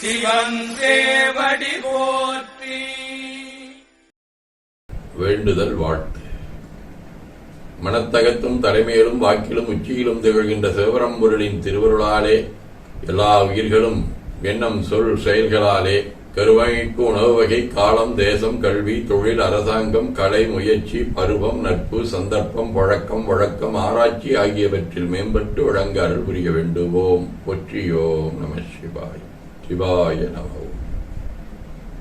சிவன் போற்றி. வேண்டுதல் வாழ்த்து. மனத்தகத்தும் தலைமையிலும் வாக்கிலும் உச்சியிலும் திகழ்கின்ற சிவபரம்பொருளின் திருவருளாலே எல்லா உயிர்களும் எண்ணம் சொல் செயல்களாலே கருவகைக்கு உணவு வகை காலம் தேசம் கல்வி தொழில் அரசாங்கம் கலை முயற்சி பருவம் நட்பு சந்தர்ப்பம் வழக்கம் வழக்கம் ஆராய்ச்சி ஆகியவற்றில் மேம்பட்டு வழங்க அருள் புரிய வேண்டுவோம். பொற்றியோம் நம சிவாய். சிவாய நமோ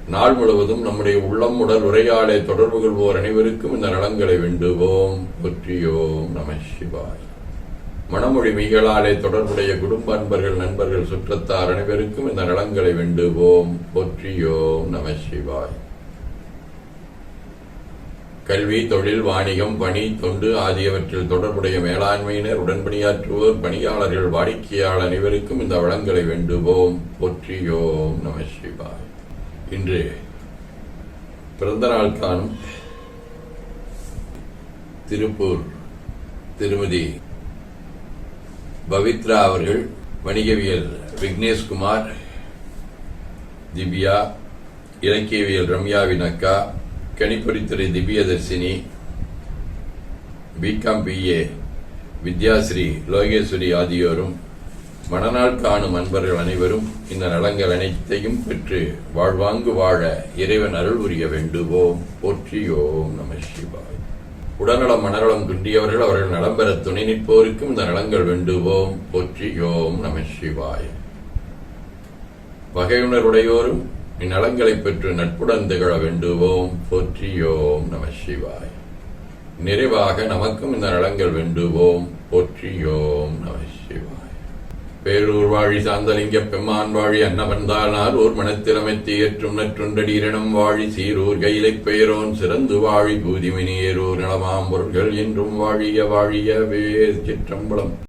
நாள் முழுவதும் நம்முடைய உள்ளம் உடல் உரையாடை தொடர்பு கொள்வோர் அனைவருக்கும் இந்த நலங்களை வேண்டுவோம். போற்றியோம் நம சிவாய். மனமொழி மீகளாலே தொடர்புடைய குடும்ப அன்பர்கள் நண்பர்கள் சுற்றத்தார் அனைவருக்கும் இந்த நலங்களை வேண்டுவோம். போற்றியோம் நம சிவாய். கல்வி தொழில் வாணிகம் பணி தொண்டு ஆகியவற்றில் தொடர்புடைய மேலாண்மையினர் உடன்பணியாற்றுவோர் பணியாளர்கள் வாடிக்கையாளர் அனைவருக்கும் இந்த வளங்களை வேண்டுவோம். போற்றியோம் நம சிவாய். இன்று பிறந்த நாள் காணும் திருப்பூர் திருமதி பவித்ரா அவர்கள் வணிகவியல் விக்னேஷ்குமார் திவ்யா இலக்கியவியல் ரம்யாவின் அக்கா கணிப்பொறித்துறை Divyadharshini B Com BA Vidyashree Lokeshwari ஆகியோரும் மனநாள் காணும் அன்பர்கள் அனைவரும் இந்த நலங்கள் அனைத்தையும் பெற்று வாழ்வாங்கு வாழ இறைவன் அருள் உரிய வேண்டுவோம். போற்றியோம் நம சிவாய். உடல்நலம் மனநலம் குன்றியவர்கள் அவர்கள் நலம் பெற துணை நிற்போருக்கும் இந்த நலங்கள் வேண்டுவோம். போற்றியோம் நம சிவாய். பகையுணர்வுடையோரும் இந்நலங்களை பெற்று நட்புடன் திகழ வேண்டுவோம். போற்றியோம் நம சிவாய். நிறைவாக நமக்கும் இந்த நலங்கள் வேண்டுவோம். போற்றியோம் நம சிவாய். பேரூர் வாழி சாந்தலிங்க பெம்மான் வாழி அன்னவந்தானார் ஓர் மனத்திறமைத்து ஏற்றும் நற்றுண்டடீரணம் வாழி சீரூர் கையிலைப் பெயரோன் சிறந்து வாழி பூதிமினி ஏரூர் நலமாம் பொருள்கள் என்றும் வாழிய வாழிய வேர் சிற்றம்பலம்.